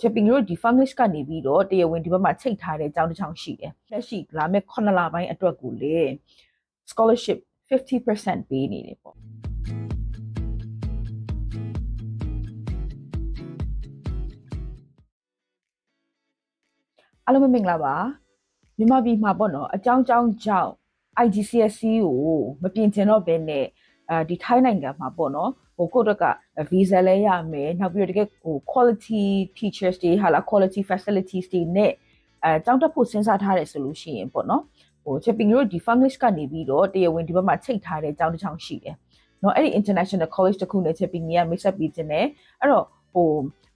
ချက်ပင်တို့ဒီ fungus ကနေပြီးတော့တရားဝင်ဒီဘက်မှာချိတ်ထားတဲ့အကြောင်းတစ်ချောင်းရှိတယ်လက်ရှိလာမယ့်9လပိုင်းအတွက်ကိုလေ scholarship 50%ပေးနေတယ်ပေါ့အားလုံးပဲမင်္ဂလာပါမြန်မာပြည်မှာပေါ့နော်အကြောင်းကြောင်းကြောင့် IGCSE ကိုမပြင်ကျင်တော့ဘဲနဲ့ အဲဒီထိုင်းနိုင်ငံမှာပေါ့နော်ဟိုကိုယ့်အတွက်က visa လဲရမယ်နောက်ပြီးတော့တကယ်ဟို quality teachers တွေဟာလား quality facilities တွေနဲ့အဲကြောင်းတက်ဖို့စဉ်းစားထားတယ်ဆိုလို့ရှိရင်ပေါ့နော်ဟိုချက်ပင်တို့ဒီ Funglish ကနေပြီးတော့တရားဝင်ဒီဘက်မှာချိတ်ထားတဲ့အကြောင်းတစ်ချောင်းရှိတယ်เนาะအဲ့ဒီ international college တခုနဲ့ချက်ပင်ကြီးကမိတ်ဆက်ပြီးခြင်းနဲ့အဲ့တော့ဟို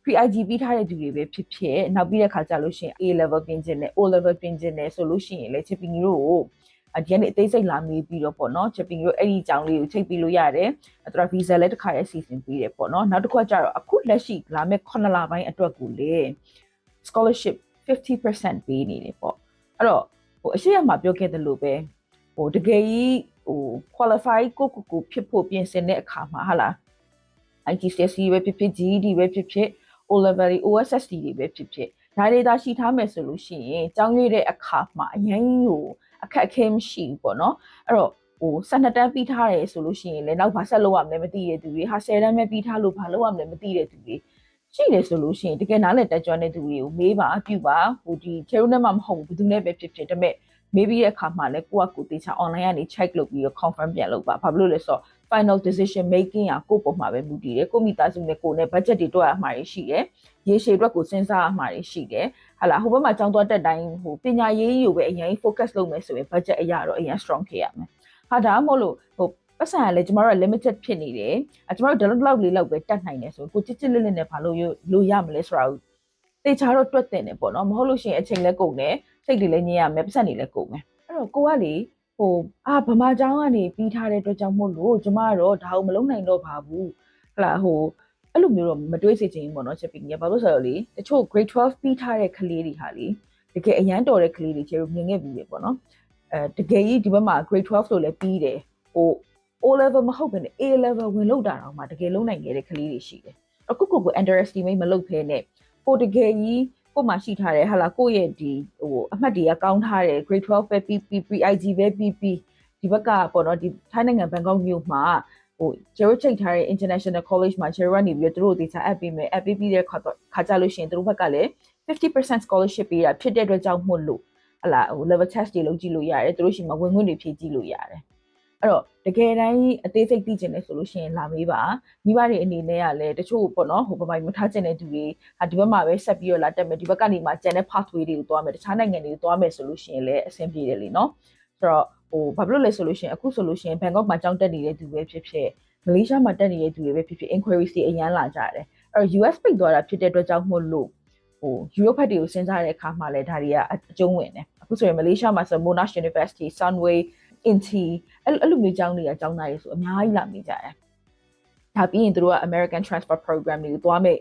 pre-IG ပြီးထားတဲ့သူတွေပဲဖြစ်ဖြစ်နောက်ပြီးတဲ့ခါကျလို့ရှိရင် A level ပြင်ခြင်းနဲ့ O level ပြင်ခြင်းနဲ့ဆိုလို့ရှိရင်လေချက်ပင်ကြီးတို့ကိုအ ဒီကနေအသေးစိတ်လာမေးပြီးတော့ပေါ့နော်ချက်ပင်ကြီးတို့အဲ့ဒီအကြောင်းလေးကိုချိန်ပြီးလို့ရတယ်အဲ့တော့ visa လည်းတစ်ခါရဲ့စီစဉ်ပြီးတယ်ပေါ့နော်နောက်တစ်ခုကကျတော့အခုလက်ရှိလာမယ့်9လပိုင်းအတွက်ကိုလေ scholarship 50%ပေးနေတယ်ပေါ့အဲ့တော့ဟိုအရှိရမှာပြောခဲ့တယ်လို့ပဲဟိုတကယ်ကြီးဟို qualify ကိုကိုကိုဖြစ်ဖို့ပြင်ဆင်တဲ့အခါမှာဟာလား IGCSE ပဲဖြစ်ဖြစ် GED ပဲဖြစ်ဖြစ် O level တွေ OSSD တွေပဲဖြစ်ဖြစ်ဒါတွေသာရှိထားမယ်ဆိုလို့ရှိရင်ကျောင်းရွေးတဲ့အခါမှာအရင်ကို အခက်အခဲမရှိဘူးပေါ့နော်အဲ့တော့ဟို12တန်းပြီးထားတယ်ဆိုလို့ရှိရင်လည်းနောက်ဘာဆက်လုပ်ရမလဲမသိတဲ့သူတွေဟာ10တန်းပဲပြီးထားလို့ဘာလုပ်ရမလဲမသိတဲ့သူတွေရှိတယ်ဆိုလို့ရှိရင်တကယ်နားလည်တက်ကြွတဲ့သူတွေကိုမေးပါပြုပါဟိုဒီချေရုံးနဲ့မှမဟုတ်ဘူးဘယ်သူနဲ့ပဲဖြစ်ဖြစ်ဒါပေမဲ့ မေးပြီးတဲ့အခါမှာလည်းကိုကကိုတေချာ online ကနေ check လုပ်ပြီးတော့ confirm ပြန်လုပ်ပါဘာဖြစ်လို့လဲဆိုတော့ final decision making อ่ะကိုယ့်ပုံမှာပဲမူတည်တယ်ကိုမိသားစုနဲ့ကိုနဲ့ budget တွေတွက်ရမှာရှိတယ်ရေရှည်အတွက်ကိုစဉ်းစားရမှာရှိတယ်ဟာလာဟိုဘက်မှာကြောင်းသွားတက်တိုင်းဟိုပညာရေးကိုပဲအရင် focus လုပ်မယ်ဆိုရင် budget အရာတော့အရင် strong ဖြစ်ရမယ်ဟာဒါမှမဟုတ်လို့ဟိုပတ်စံကလည်းကျမတို့က limited ဖြစ်နေတယ်အကျမတို့ download လောက်လေးလောက်ပဲတက်နိုင်တယ်ဆိုကိုချစ်ချစ်လေးလေးနဲ့ဘာလို့လို့ရမလဲဆိုတာကို တေချာတော့တွက်တင်တယ်ပေါ့နော်မဟုတ်လို့ရှိရင်အချိန်လည်းကုန်တယ်စိတ်တွေလည်းညင်ရမယ်ပတ်စံတွေလည်းကုန်မယ်အဲ့တော့ကိုကလေဟိုအာဗမာကျောင်းကနေပြီးထားတဲ့အတွက်ကြောင့်မို့လို့ကျမကတော့ဒါကိုမလုံးနိုင်တော့ပါဘူးဟလာဟိုအဲ့လိုမျိုးတော့မတွေးစေချင်ဘူးပေါ့နော်ချက်ပီကြီးဘာလို့ဆိုတော့လေတချို့ grade 12ပြီးထားတဲ့ကလေးတွေဟာလေတကယ်အရန်တော်တဲ့ကလေးတွေကျတော့မြင်ခဲ့ပြီးပဲပေါ့နော်အဲတကယ်ကြီးဒီဘက်မှာ grade 12ဆိုလည်းပြီးတယ်ဟို O level မဟုတ်ဘဲနဲ့ A level ဝင်လောက်တာတော့မှတကယ်လုံးနိုင်ခဲ့တဲ့ကလေးတွေရှိတယ်အခုကိုကို underestimate မလုပ်ဖဲနဲ့ ကိုတကယ်ကြီးကိုမှရှိထားတယ်ဟာလာကိုရဲ့ဒီဟိုအမှတ်တွေကကောင်းထားတယ် grade 12ပဲပြီးပြီး pre IG ပဲပြီးပြီးဒီဘက်ကပေါ့နော်ဒီထိုင်းနိုင်ငံဘန်ကောက်မြို့မှာဟိုကျရိုချိတ်ထားတဲ့ international college မှာကျရိုကနေပြီးတော့သူတို့တေချာ app ပေးမယ် app ပေးပြီးတဲ့ခါတော့ခါကြလို့ရှိရင်သူတို့ဘက်ကလည်း50% scholarship ပေးတာဖြစ်တဲ့အတွက်ကြောင့်မို့လို့ဟလာဟို level test တွေလုပ်ကြည့်လို့ရတယ်သူတို့ရှိမှာဝင်ခွင့်တွေဖြည့်ကြည့်လို့ရတယ် အဲ့တော့တကယ်တမ်းအသေးစိတ်သိချင်တယ်ဆိုလို့ရှိရင်လာမေးပါမိဘတွေအနေနဲ့ကလည်းတချို့ပေါ့နော်ဟိုပမိုင်မထားချင်တဲ့သူတွေဟာဒီဘက်မှာပဲဆက်ပြီးတော့လာတက်မယ်ဒီဘက်ကနေမှကျန်တဲ့ pathway တွေကိုသွားမယ်တခြားနိုင်ငံတွေကိုသွားမယ်ဆိုလို့ရှိရင်လည်းအဆင်ပြေတယ်လीနော်ဆိုတော့ဟိုဘာဖြစ်လို့လဲဆိုလို့ရှိရင်အခုဆိုလို့ရှိရင်ဘန်ကောက်မှာကြောင်းတက်နေတဲ့သူပဲဖြစ်ဖြစ်မလေးရှားမှာတက်နေတဲ့သူတွေပဲဖြစ်ဖြစ် inquiries တွေအများလာကြတယ်အဲ့တော့ US ပိတ်သွားတာဖြစ်တဲ့အတွက်ကြောင့်မို့လို့ဟို Europe ဘက်တွေကိုစဉ်းစားတဲ့အခါမှာလည်းဒါတွေကအကျုံးဝင်တယ်အခုဆိုရင်မလေးရှားမှာဆို Monash University Sunway Inti အဲ့အဲ့လိုမျိုးကျောင်းတွေကကျောင်းသားတွေဆိုအများကြီးလာမိကြတယ်ဒါပြီးရင်တို့က American Transfer Program တွေကိုသွားမဲ့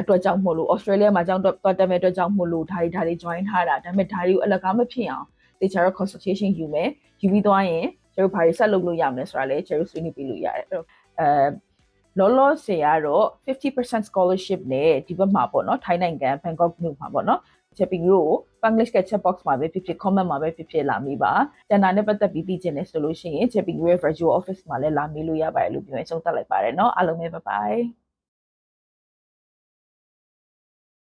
အတွက်ကြောင့်မို့လို့ Australia မှာကျောင်းတော့တက်မဲ့အတွက်ကြောင့်မို့လို့ဒါတွေဒါတွေ join ထားတာဒါပေမဲ့ဒါတွေကိုအလကားမဖြစ်အောင်တေချာတော့ consultation ယူမယ်ယူပြီးသွားရင်ကျတို့ဘာတွေဆက်လုပ်လို့ရမလဲဆိုတာလည်းကျတို့ဆွေးနွေးပြလို့ရတယ်အဲ့တော့အဲ လောလောဆယ်ကတော့50% scholarship နဲ့ဒီဘက်မှာပေါ့နော်ထိုင်းနိုင်ငံဘန်ကောက်မြို့မှာပေါ့နော်ချက်ပီကို English က chat box မှာပဲဖြစ်ဖြစ် comment မှာပဲဖြစ်ဖြစ်လာမိပါတန်တာနဲ့ပတ်သက်ပြီးသိချင်တယ်ဆိုလို့ရှိရင်ချက်ပီရဲ့ virtual office မှာလည်းလာမေးလို့ရပါတယ်လို့ပြောရင်ဆုံးသက်လိုက်ပါတယ်เนาะအားလုံးပဲ bye bye